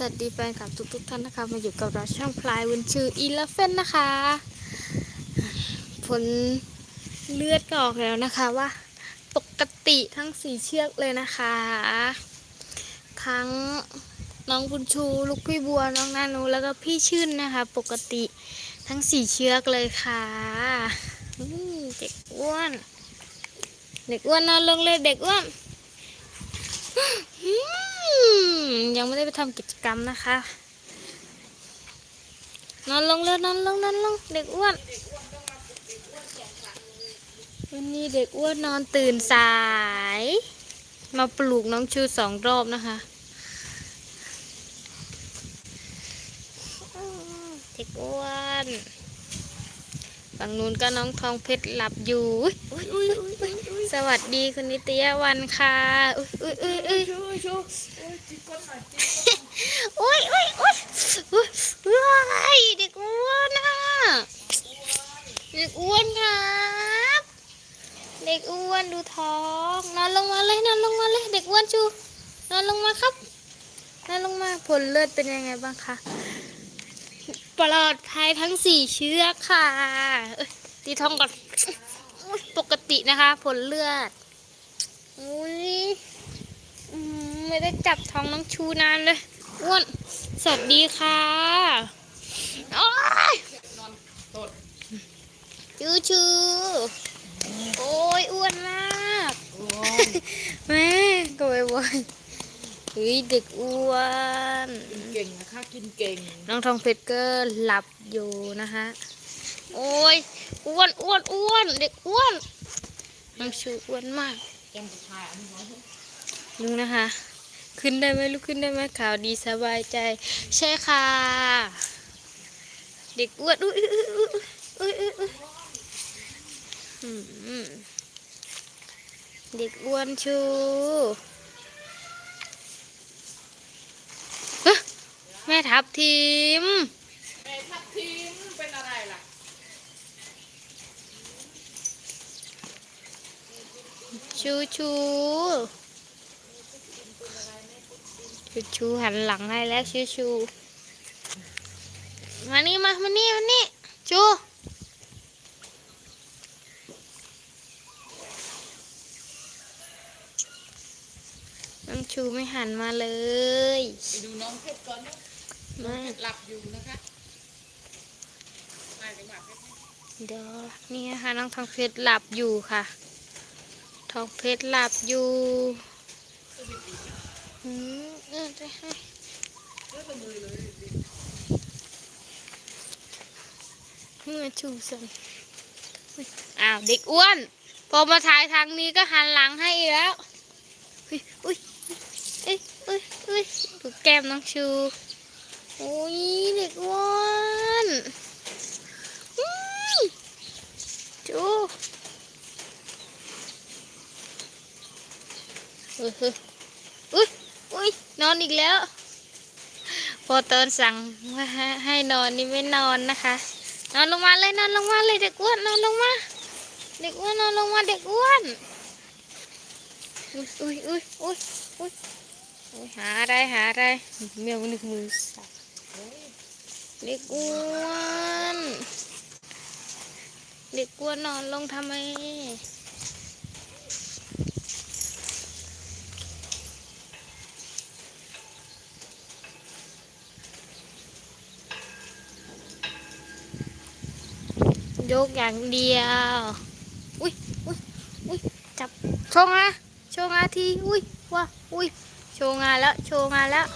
สวัสดีแฟนคลับทุกๆท่านนะคะ มาอยู่กับเราช่องพลายวันชื่ออีลฟเฟนนะคะ ผลเลือดก็ออกแล้วนะคะว่า ปกติทั้งสี่เชือกเลยนะคะ ทั้งน้องบุญชู ลูกพี่บัวน้องนานูแล้วก็พี่ชื่นนะคะ ปกติทั้งสี่เชือกเลยค่ะเด็กอ้วน เด็กอ้วนนอนลงเลยเด็กอ้วน อืม ยังไม่ได้ไปทำกิจกรรมนะคะ นอนลงเลยนอนลงนอนลงเด็กอ้วน วันนี้เด็กอ้วนนอนตื่นสาย มาปลูกน้องชูสองรอบนะคะ เด็กอ้วนฝั่งนู้นก็น้องทองเพชรหลับอยู่อุ๊ยอุ๊ยอุ๊ยอุ๊ยอุ๊ย สวัสดีคุณนิตยวันค่ะอุ้ยอุ้ยอุ้ยอุ้ยชูชูโอ้ยจิกก้นหน่อยจิกโอ้ยโอ้ยโอ้ยโอ้ยโอ้ยเด็กอ้วนอะเด็กอ้วนครับเด็กอ้วนดูท้องนอนลงมาเลยนอนลงมาเลย เด็กอ้วนชูนอนลงมาครับนอนลงมาผลเลือดเป็นยังไงบ้างคะปลอดภัยทั้งสี่เชือกค่ะเอ้ยตีท้องก่อนอุ๊ย ปกตินะคะ ผลเลือดอุ้ยอืมไม่ได้จับท้องน้องชูนานเลยอ้วนสวัสดีค่ะโอ้ยนอนตดชูชูโอ้ยอ้วนมากโอ้ยแม่ก็ไปบ่อยเฮ้ยเด็กอ้วนกินเก่งนะคะกินเก่ง น้องทองเพชรก็หลับอยู่นะคะ โอ้ยอ้วนอ้วนอ้วนเด็กอ้วนน้องชูอ้วนมากลุงนะคะ ขึ้นได้ไหมลุกขึ้นได้ไหมข่าวดีสบายใจ ใช่ค่ะ เด็กอ้วนอุ้ยอุ้ยอุ้ยอุ้ยเด็กอ้วนชูแม่ทับทิมเป็นอะไรล่ะ ชูชูชูชูหันหลังให้แล้วชูชูมานี่มามานี่มานี่ชูน้องชูไม่หันมาเลยไปดูน้องเพชรก่อนนะมาหลับอยู่นะคะไม่ได้หลับเพชรนะเดี๋ยวนี่นะคะน้องทองเพชรหลับอยู่ค่ะ ทองเพชรหลับอยู่อืมเออจะให้เมื่อชูสันอ้าวเด็กอ้วน พอมาถ่ายทางนี้ก็หันหลังให้อีกแล้ว อุ้ยอุ้ยเอ้ยอุ้ยอุ้ยดูแก้มน้องชูโอ้ยเด็กอ้วน ชู เฮ้ยอุ้ยอุ้ยนอนอีกแล้ว พอเตินสั่งว่าให้ให้นอนนี่ไม่นอนนะคะ นอนลงมาเลยนอนลงมาเลยเด็กอ้วนนอนลงมา เด็กอ้วนนอนลงมาเด็กอ้วนอุ้ยอุ้ยอุ้ยอุ้ยอุ้ยอุ้ยหาอะไรหาอะไรเมียวนึกมือสับเด็กอ้วนเด็กอ้วนนอนลงทำไม ยกอย่างเดียว อุ้ยอุ้ยอุ้ยจับโชว์งาโชว์งาที อุ้ยว้าอุ้ยโชว์งาแล้ว โชว์งาแล้ว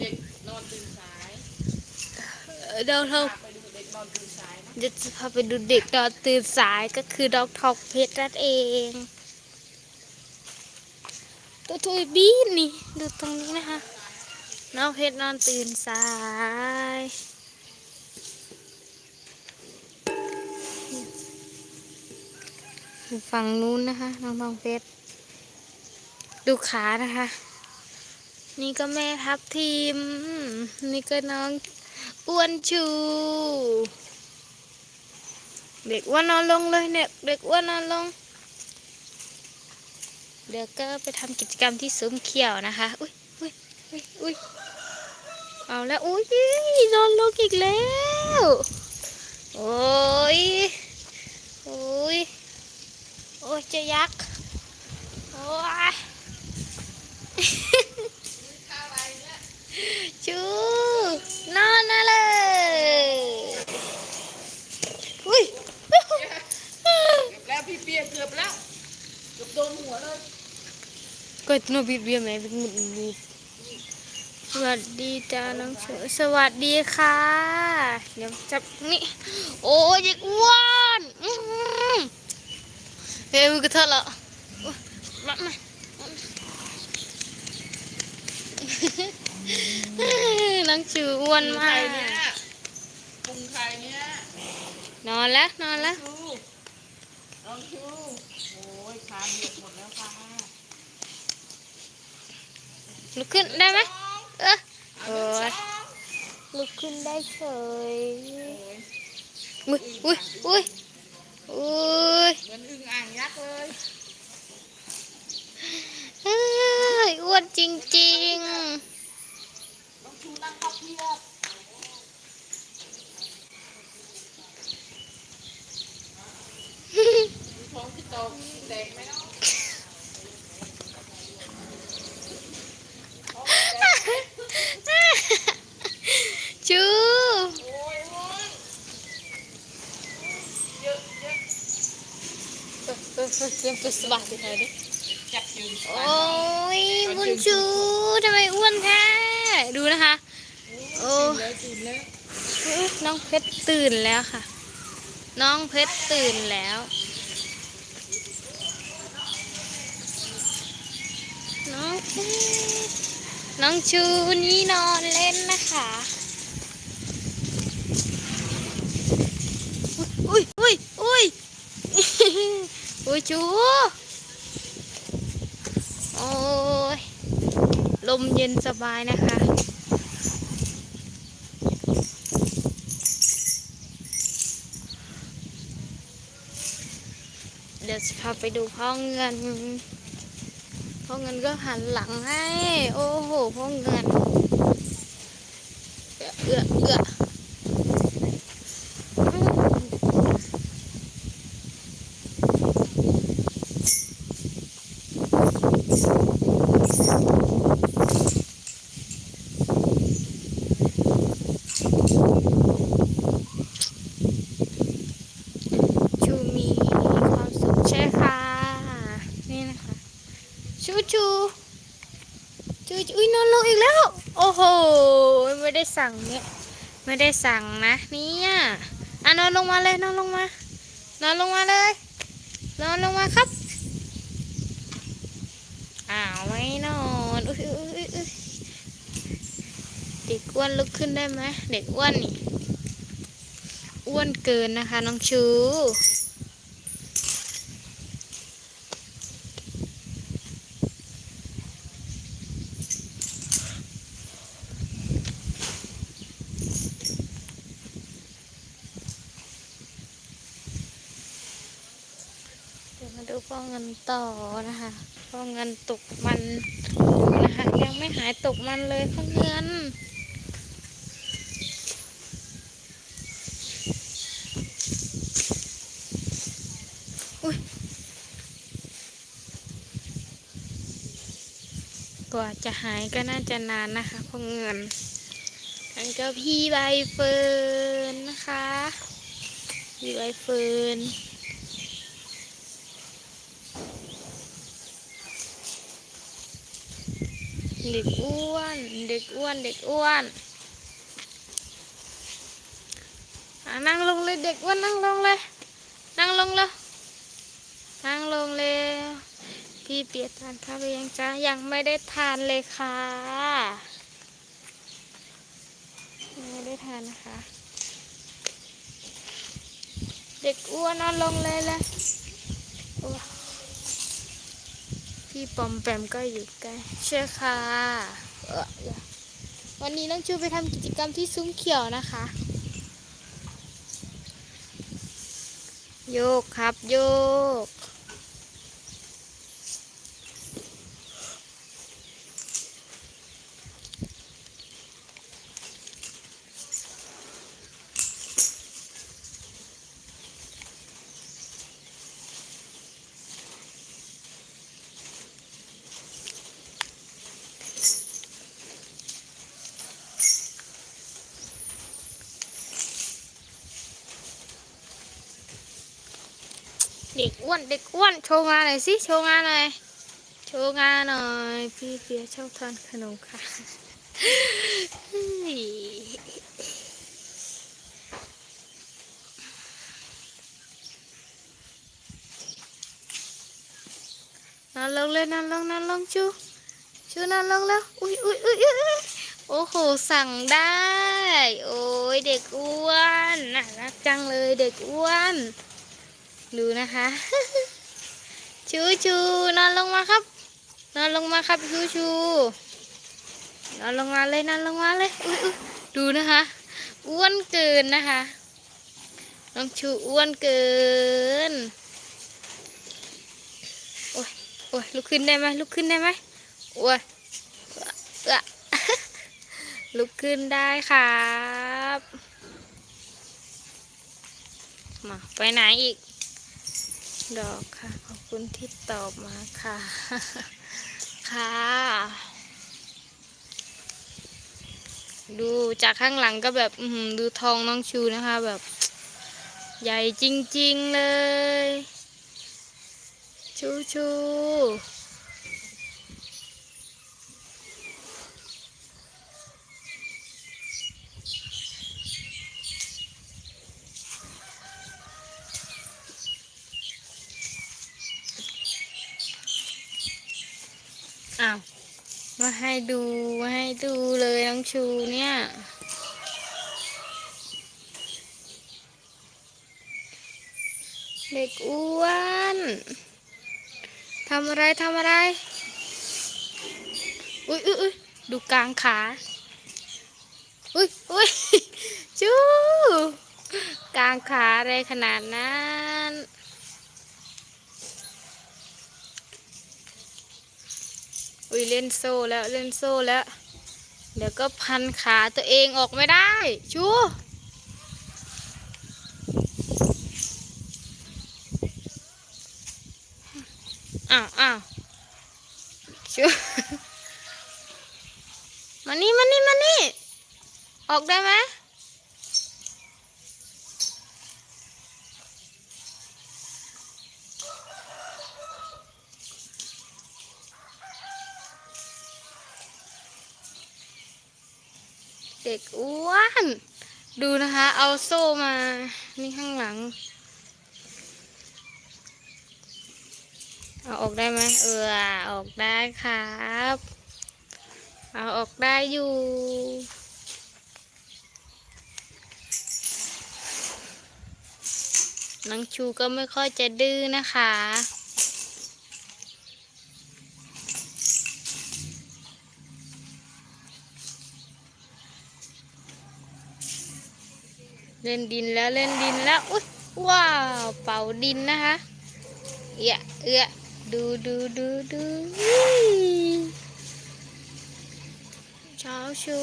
เด็กนอนตื่นสายเอ่อเดี๋ยวเราไปดูเด็กนอนตื่นสายนะเดี๋ยวจะพาไปดูเด็กนอนตื่นสายก็คือดอกทอกเพชรนั่นเอง ตัวทุยบีนนี่ ดูตรงนี้นะคะ น้องเพชรนอนตื่นสาย ฝั่งนู้นนะคะ น้องทองเพชรดูขานะคะ นี่ก็แม่ทับทีม นี่ก็น้องอ้วนชู เด็กอ้วนนอนลงเลยเนี่ย เด็กอ้วนนอนลงเเดี๋ยวก็ไปทำกิจกรรมที่ซุ้มเขียวนะคะ อุ้ยอุ้ยอุ้ยอุ้ย เอาแล้วอุ้ยนอนลงอีกแล้ว โอ้ยโอ้ยโอ้ยจะยักษ์โอ้ยชูนอนนะเลยอุ้ยแล้วพี่เปียเกือบแล้วเกือบโดนหัวเลยก็โนบิดเบียไหมเป็นหงุดหงิดส วัสดีจ้าน้องเชอสวัสดีค่ะ เดี๋ยวจับนี่ โอ้ยเด็กอ้วนอื้อหือเฮ้ยมึงกระเทอะละอุ๊ยมามาน้องชูอ้วนใคมารเนี่ยกปรุงใครเนี่ยนอนแล้วนอนแล้วชูน้องชูโอ้ยคานเหยียบหมดแล้วค่ะลุกขึ้นได้ไหม เออเอาโอ้เดินยช้าลุกขึ้นได้เฉยโอ้ยอุ้ยอุ้ยอุ้ยอุ้ยเหมือนอึ่งอ่างยักษ์เลยเอ้ยอ้วนจริงน้องชูนั่งพับเพียบมีท้องที่โตแดงไหมเนาะท้องแดง ๆ ชู โอ้ยโอ้ยเยอะเยอะ เออเออเออเตรียมตัวสบายไปเลยดิจับยืนโอ้ยบุญชูทำไมอ้วนแท้ดูนะคะ โอ้ตื่นแล้วตื่นแล้วเอ้ยน้องเพชรตื่นแล้วค่ะ น้องเพชรตื่นแล้วน้องเพชรน้องชูนี่นอนเล่นนะคะอุ้ยอุ้ยอุ้ย อุ้ยชูโอ้ย ลมเย็นสบายนะคะ เดี๋ยวจะพาไปดูพ่อเงิน พ่อเงินก็หันหลังให้ โอ้โห พ่อเงิน เอื้อเอื้อเอื้อชูมีความสุขใช่ค่ะ นี่นะคะ ชูชูชูชูอุ้ยนอนลงอีกแล้ว โอ้โห ไม่ได้ สั่งเนี่ย ไม่ได้สั่งนะเนี่ยอะนอนลงมาเลยนอนลงมานอนลงมาเลยนอนลงมาครับอ้าวไม่นอนอุ้ยอุ้ยอุ้ยเด็กอ้วนลุกขึ้นได้ไหมเด็กอ้วนนี่อ้วนเกินนะคะน้องชู เดี๋ยวมาดูพ่ อเงินต่อนะคะพ่อเงินตกมันนะคะ ยังไม่หายตกมันเลยพ่อเงินอุ้ยกว่าจะหายก็น่าจะนานนะคะพ่อเงินอันก็พี่ใบเฟิร์นนะคะพี่ใบเฟิร์น เด็กอ้วน เด็กอ้วน เด็กอ้วนนั่งลงเลยเด็กอ้วนนั่งลงเลย นั่งลงเลยนั่งลงเลยพี่เปียกทานข้าวหรือยังจ๊ะยังไม่ได้ทานเลยค่ะยังไม่ได้ทานนะคะ เด็กอ้วนนอนลงเลยลยโอ้ พี่ปอมแปมก็อยู่ใกล้เชื่อค่ะวันนี้น้องชูไปทำกิจกรรมที่ซุ้มเขียวนะคะ โยกครับโยก เด็กอ้วนเด็กอ้วนโชว์งานหน่อยสิโชว์งานหน่อยโชว์งานหน่อยพี่เปียชอบทานขนมค่ะเฮ้ยนลงเลยนอนลงนอนลงชูชูนอนลงแล้วอุ้ยอุ้ยอุ้ยอุ้ยโอ้โหสั่งได้ โอ้ยเด็กอ้วนน่ารักจังเลยเด็กอ้วน ดูนะคะ ชูชูนอนลงมาครับ นอนลงมาครับชูชูนอนลงมาเลยนอนลงมาเลยอุ้ยอุ้ยดูนะคะ อ้วนเกินนะคะ น้องชูอ้วนเกินโอ้ยโอ้ยลุกขึ้นได้ไหมลุกขึ้นได้ไหมโอ้ยเอะลุกขึ้นได้ครับ มา ไปไหนอีก ดอกค่ะ ขอบคุณที่ตอบมาค่ะ ค่ะ ดูจากข้างหลังก็แบบอื้อหือดูทองน้องชูนะคะ แบบ ใหญ่จริง ๆ เลย ชูชู มาให้ดูมาให้ดูเลยน้องชูเนี่ย เด็กอ้วนทำอะไรทำอะไร อุ้ยอุ้ยดูกลางขา อุ้ยอุ้ยจูกลางขาอะไรขนาดนั้น อุ้ยเล่นโซ่แล้วเล่นโซ่แล้ว เดี๋ยวก็พันขาตัวเองออกไม่ได้ ชูอ้าวอ้าวชูมานี่มานี่มานี่ ออกได้ไหม อ้วนดูนะคะ เอาโซ่มา นี่ข้างหลัง เอาออกได้ไหมเออออกได้ครับ เอาออกได้อยู่ น้องชูก็ไม่ค่อยจะดื้อนะคะ เล่นดินแล้วเล่นดินแล้วอุ๊ยว้าวเป่าดินนะคะเอะเอะดูดูดูดูเช้าชู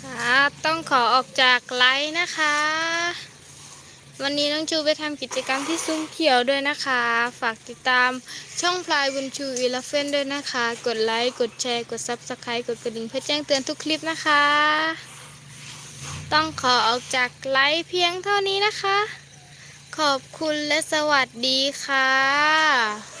ครับต้องขอออกจากไลฟ์นะคะ วันนี้น้องชูไปทำกิจกรรมที่ซุ้มเขียวด้วยนะคะ ฝากติดตามช่องพลายบุญชูอีลาเฟนด้วยนะคะ กดไลค์ กดแชร์ กดซับสไครต์กดกระดิ่งเพื่อแจ้งเตือนทุกคลิปนะคะ ต้องขอออกจากไลฟ์เพียงเท่านี้นะคะ ขอบคุณและสวัสดีค่ะ